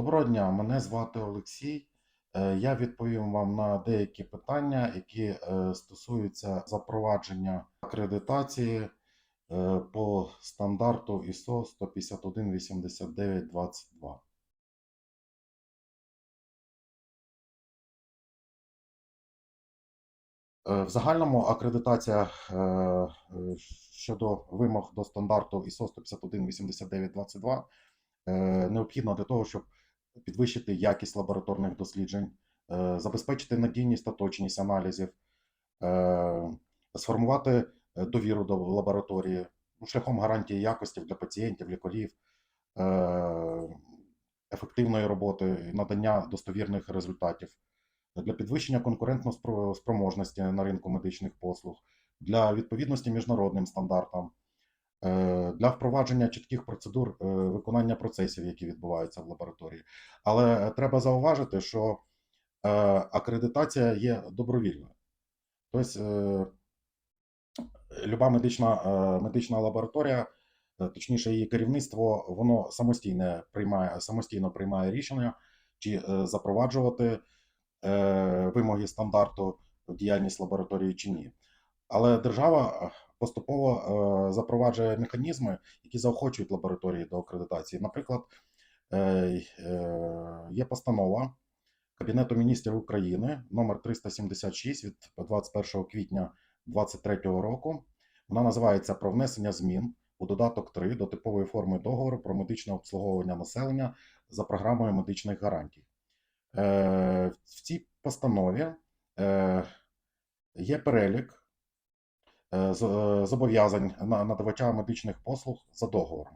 Доброго дня, мене звати Олексій. Е, Я відповім вам на деякі питання, які е, стосуються запровадження акредитації е, по стандарту ISO 1518922. Е, В загальному акредитація щодо вимог до стандарту ISO 1518922 е, необхідна для того, щоб підвищити якість лабораторних досліджень, е, забезпечити надійність та точність аналізів, е, сформувати е, довіру до лабораторії ну, шляхом гарантії якості для пацієнтів, лікарів, ефективної роботи, надання достовірних результатів для підвищення конкурентно-спроможності на ринку медичних послуг, для відповідності міжнародним стандартам, для впровадження чітких процедур е, виконання процесів, які відбуваються в лабораторії. Але треба зауважити, що е, акредитація є добровільною. Тобто, е, люба медична, е, медична лабораторія, е, точніше, її керівництво, воно самостійно приймає, самостійно приймає рішення, чи е, запроваджувати е, вимоги стандарту в діяльність лабораторії чи ні. Але держава е, поступово е, запроваджує механізми, які заохочують лабораторії до акредитації. Наприклад, е, е, є постанова Кабінету міністрів України номер 376 від 21 квітня 2023 року. Вона називається про внесення змін у додаток 3 до типової форми договору про медичне обслуговування населення за програмою медичних гарантій. В цій постанові є перелік зобов'язань на надавача медичних послуг за договором.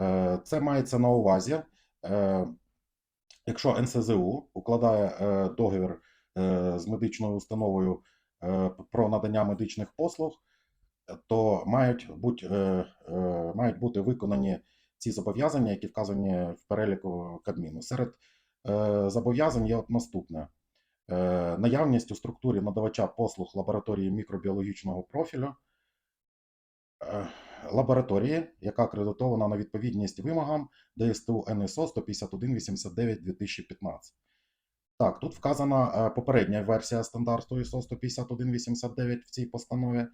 Е, Це мається на увазі, е, якщо НСЗУ укладає е, договір е, з медичною установою е, про надання медичних послуг, е, то мають бути, е, е, мають бути виконані ці зобов'язання, які вказані в переліку Кабміну. Серед е, зобов'язань є от наступне: Е, наявність у структурі надавача послуг лабораторії мікробіологічного профілю, е, лабораторії, яка акредитована на відповідність вимогам ДСТУ НСО 15189 2015. Так, тут вказана е, попередня версія стандарту ISO 15189 в цій постанові.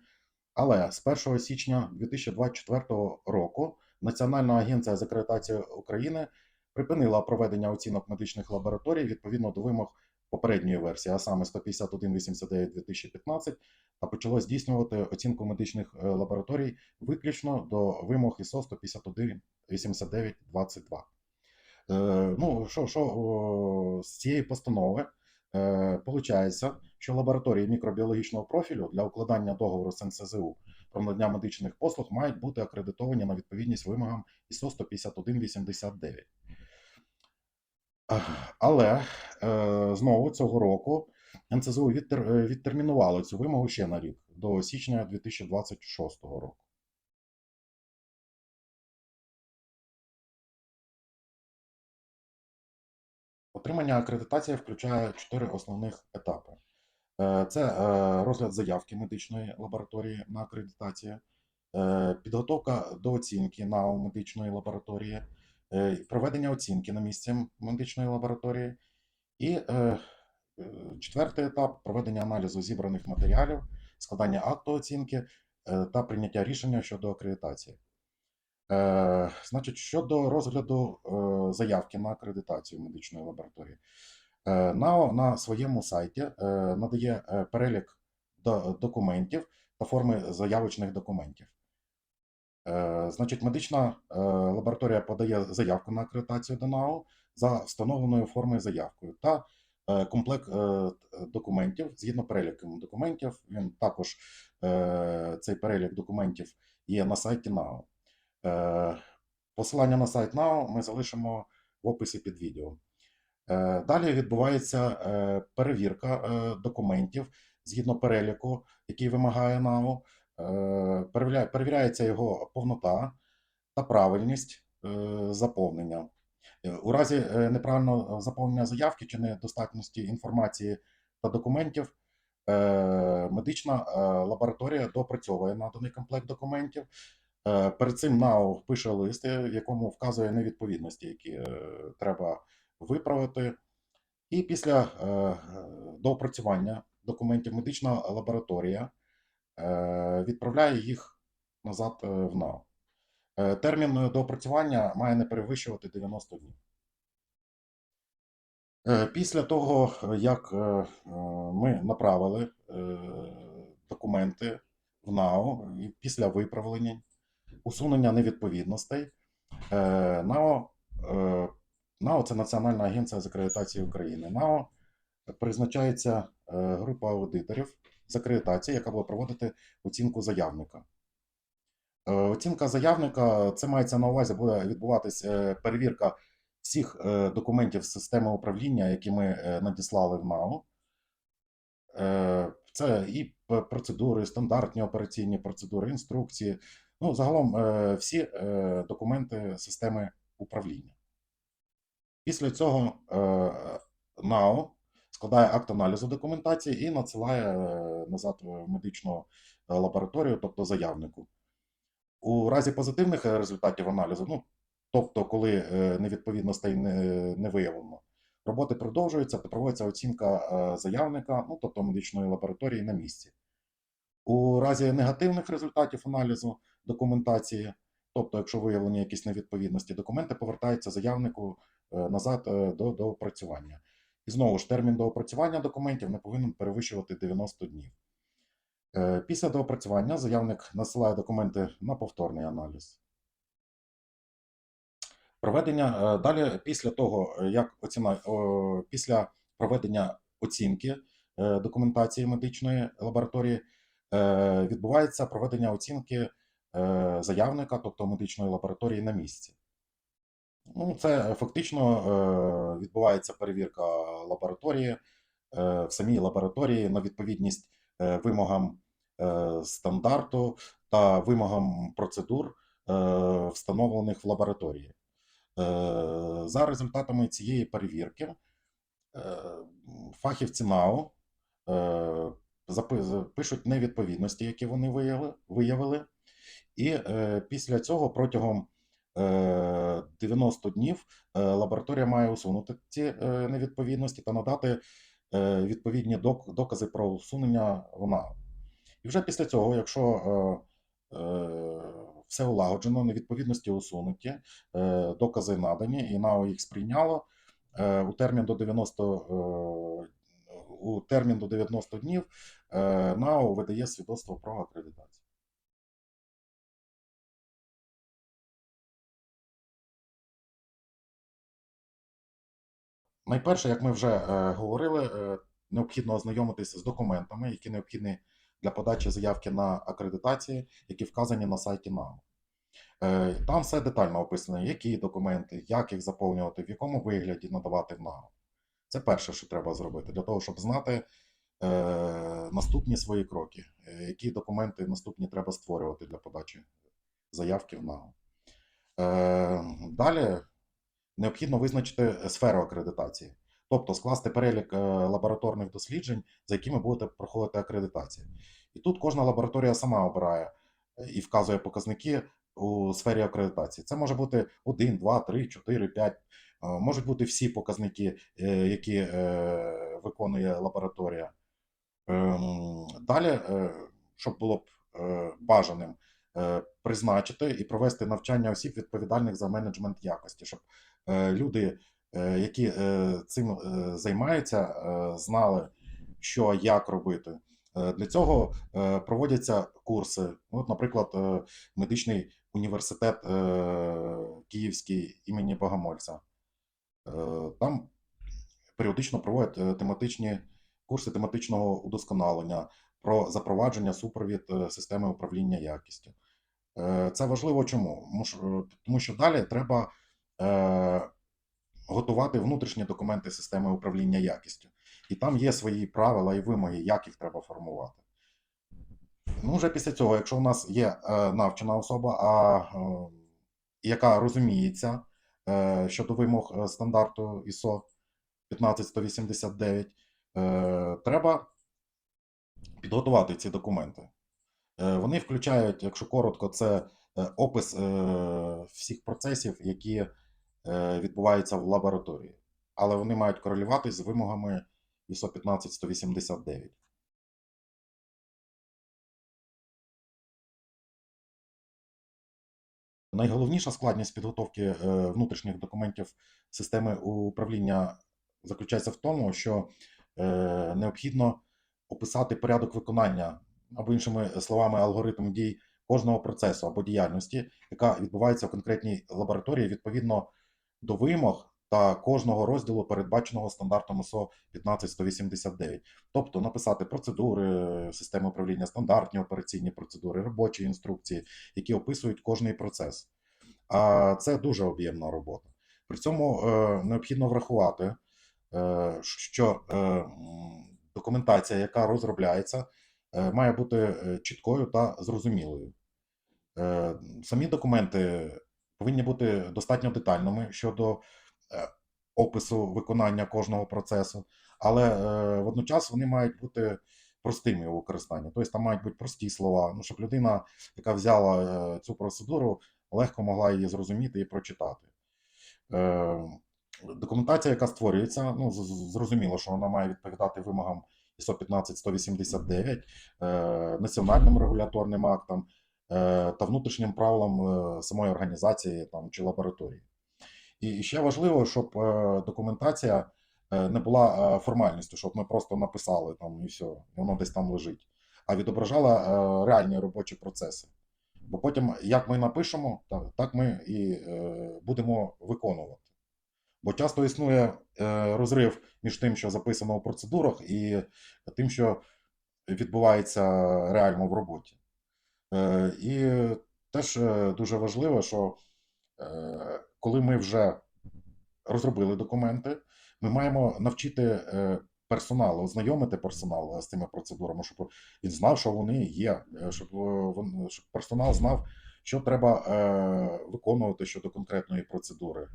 Але з 1 січня 2024 року Національна агенція з акредитації України припинила проведення оцінок медичних лабораторій відповідно до вимог попередньої версії, а саме 15189 2015, та почало здійснювати оцінку медичних е, лабораторій виключно до вимог ISO 15189 22. Е, Ну, що, що з цієї постанови е, получається, що лабораторії мікробіологічного профілю для укладання договору з НСЗУ про надання медичних послуг мають бути акредитовані на відповідність вимогам ISO 15189. Але е, знову цього року відтер, е, відтермінувало цю вимогу ще на рік до січня 2026 року. Отримання акредитації включає чотири основних етапи. Е, Це розгляд заявки медичної лабораторії на акредитацію, підготовка до оцінки НАУ медичної лабораторії, проведення оцінки на місці медичної лабораторії. І е, е, четвертий етап проведення аналізу зібраних матеріалів, складання акту оцінки е, та прийняття рішення щодо акредитації. Е, Значить, щодо розгляду е, заявки на акредитацію медичної лабораторії, е, НАО на своєму сайті е, надає е, перелік до- документів та форми заявочних документів. Е, Значить, медична е, лабораторія подає заявку на акредитацію до НАО за встановленою формою заявкою та е, комплект документів згідно переліку документів. Він також цей перелік документів є на сайті НАО. Посилання на сайт НАО ми залишимо в описі під відео. Далі відбувається перевірка документів згідно переліку, який вимагає НАО. Е, перевіряє- Перевіряється його повнота та правильність е, заповнення. Е, У разі неправильного заповнення заявки чи недостатності інформації та документів, медична лабораторія допрацьовує наданий комплект документів. Перед цим НАО пише лист, в якому вказує невідповідності, які треба виправити. І після доопрацювання документів медична лабораторія відправляє їх назад е, в НАО. Е, Термін доопрацювання має не перевищувати 90 днів. Е, Після того, як е, е, ми направили е, документи в НАО, після виправлення, усунення невідповідностей, е, НАО, е, НАО це Національна агенція з акредитації України. НАО призначається е, група аудиторів з акредитації, яка буде проводити оцінку заявника. Е, Оцінка заявника це мається на увазі, буде відбуватись е, перевірка всіх е, документів системи управління, які ми надіслали в НАО. Е, Це і процедури, стандартні операційні процедури, інструкції. Ну, загалом всі документи системи управління. Після цього НАО складає акт аналізу документації і надсилає е, назад в медичну е, лабораторію, тобто заявнику. У разі позитивних е, результатів аналізу, ну, тобто, коли невідповідностей не, виявлено, роботи продовжуються та проводиться оцінка заявника, ну, тобто медичної лабораторії на місці. У разі негативних результатів аналізу документації, тобто, якщо виявлені якісь невідповідності, документи повертаються заявнику назад до доопрацювання. І знову ж термін доопрацювання документів не повинен перевищувати 90 днів. Е, Після доопрацювання заявник насилає документи на повторний аналіз. Проведення е, далі, після того, е, як оціна, після проведення оцінки документації медичної лабораторії, відбувається проведення оцінки заявника, тобто медичної лабораторії на місці. Ну, це фактично е, відбувається перевірка лабораторії е, в самій лабораторії на відповідність е, вимогам стандарту та вимогам процедур, встановлених в лабораторії. За результатами цієї перевірки фахівці НАО пишуть невідповідності, які вони виявили. І після цього протягом 90 днів е, лабораторія має усунути ці е, невідповідності та надати е, відповідні докази про усунення вона. І вже після цього, якщо е, е, все улагоджено, невідповідності усунуті, е, докази надані, і НАО їх сприйняло, е, у термін до 90, е, у термін до 90 днів е, НАО видає свідоцтво про акредитацію. Найперше, як ми вже е, говорили, е, необхідно ознайомитися з документами, які необхідні для подачі заявки на акредитацію, які вказані на сайті НАМ. Е, Там все детально описано, які документи, як їх заповнювати, в якому вигляді надавати в НАМ. Це перше, що треба зробити, для того, щоб знати е, наступні свої кроки, які документи наступні треба створювати для подачі заявки в НАМ. Е, Далі необхідно визначити сферу акредитації, тобто скласти перелік е, лабораторних досліджень, за якими будете проходити акредитацію. І тут кожна лабораторія сама обирає е, і вказує показники у сфері акредитації. Це може бути 1, 2, 3, 4, 5. е, Можуть бути всі показники, е, які е, виконує лабораторія. Ем, Далі, е, щоб було б е, бажаним, е, призначити і провести навчання осіб відповідальних за менеджмент якості, щоб е, люди, е, які е, цим е, займаються, е, знали, що як робити. Е, Для цього е, проводяться курси. От, наприклад, е, медичний університет е, Київський імені Богомольця. Е, Там періодично проводять е, тематичні курси тематичного удосконалення про запровадження супровід е, системи управління якістю. Е, Це важливо чому? Тому що- далі треба е, готувати внутрішні документи системи управління якістю. І там є свої правила і вимоги, як їх треба формувати. Ну, вже після цього, якщо у нас є е, навчена особа, а, е, яка розуміється е, щодо вимог е, стандарту ISO 15189, е, треба підготувати ці документи. Е, Вони включають, якщо коротко, це е, опис е, всіх процесів, які е, відбуваються в лабораторії. але вони мають корелювати з вимогами ISO 15189. Найголовніша складність підготовки е, внутрішніх документів системи управління заключається в тому, що е, необхідно описати порядок виконання, або іншими словами, алгоритм дій кожного процесу або діяльності, яка відбувається в конкретній лабораторії відповідно до вимог та кожного розділу, передбаченого стандартом ISO 15189. Тобто написати процедури системи управління, стандартні операційні процедури, робочі інструкції, які описують кожний процес. А це дуже об'ємна робота. При цьому е, необхідно врахувати, е, що е, документація, яка розробляється, має бути чіткою та зрозумілою. Самі документи повинні бути достатньо детальними щодо е, опису виконання кожного процесу, але е, водночас вони мають бути простими у використанні. Тобто там мають бути прості слова, ну, щоб людина, яка взяла е, цю процедуру, легко могла її зрозуміти і прочитати. Документація, яка створюється, ну, зрозуміло, що вона має відповідати вимогам ISO 15189, е, національним регуляторним актам та внутрішнім правилам е, самої організації там, чи лабораторії. І ще важливо, щоб е, документація е, не була е, формальністю, щоб ми просто написали там і все, воно десь там лежить, а відображала е, реальні робочі процеси. Бо потім, як ми напишемо, так, ми і е, будемо виконувати. Бо часто існує е, розрив між тим, що записано у процедурах, і тим, що відбувається реально в роботі. Е, і теж е, дуже важливо, що е, коли ми вже розробили документи, ми маємо навчити персонал, ознайомити персонал з цими процедурами, щоб він знав, що вони є, щоб, персонал знав, що треба виконувати щодо конкретної процедури.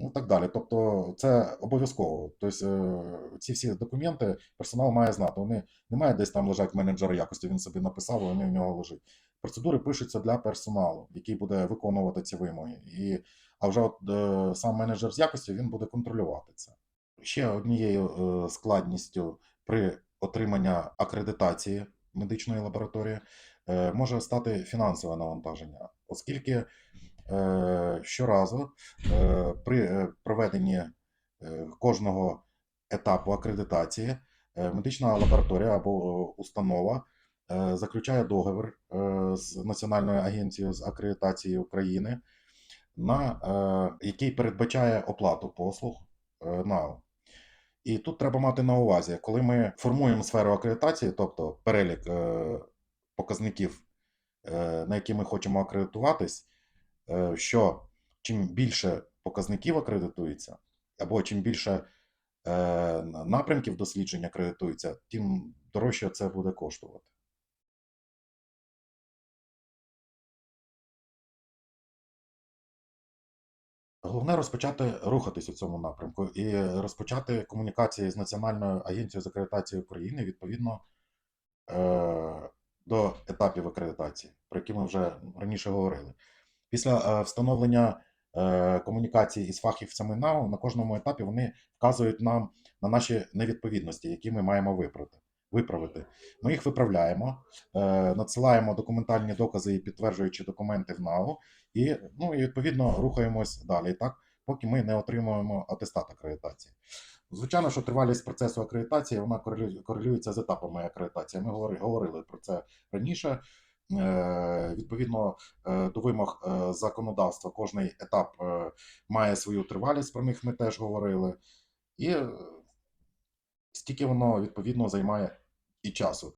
Ну, так далі. Тобто, це обов'язково. Тобто, е, ці всі документи персонал має знати. Вони не мають десь там лежать менеджер якості, він собі написав, вони в нього лежать. Процедури пишуться для персоналу, який буде виконувати ці вимоги. І, а вже от, е, сам менеджер з якості він буде контролювати це. Ще однією е, складністю при отриманні акредитації медичної лабораторії е, може стати фінансове навантаження, оскільки щоразу е, при е, проведенні е, кожного етапу акредитації е, медична лабораторія або е, установа е, заключає договір е, з Національною агенцією з акредитації України, на, е, який передбачає оплату послуг е, НАО. І тут треба мати на увазі, коли ми формуємо сферу акредитації, тобто перелік е, показників, е, на які ми хочемо акредитуватись, е, що чим більше показників акредитується, або чим більше е, напрямків дослідження акредитується, тим дорожче це буде коштувати. Головне розпочати рухатись у цьому напрямку і розпочати комунікації з Національною агенцією з акредитації України відповідно е, до етапів акредитації, про які ми вже раніше говорили. Після е, встановлення е, комунікації із фахівцями НАУ на кожному етапі вони вказують нам на наші невідповідності, які ми маємо виправити. Виправити. Ми їх виправляємо, е, надсилаємо документальні докази і підтверджуючі документи в НАУ, і, ну, і відповідно рухаємось далі, так, поки ми не отримуємо атестат акредитації. Звичайно, що тривалість процесу акредитації вона корелю- корелюється з етапами акредитації. Ми говори- говорили про це раніше. Е, Відповідно е, до вимог е, законодавства, кожний етап має свою тривалість, про них ми теж говорили. І стільки воно відповідно займає і часу.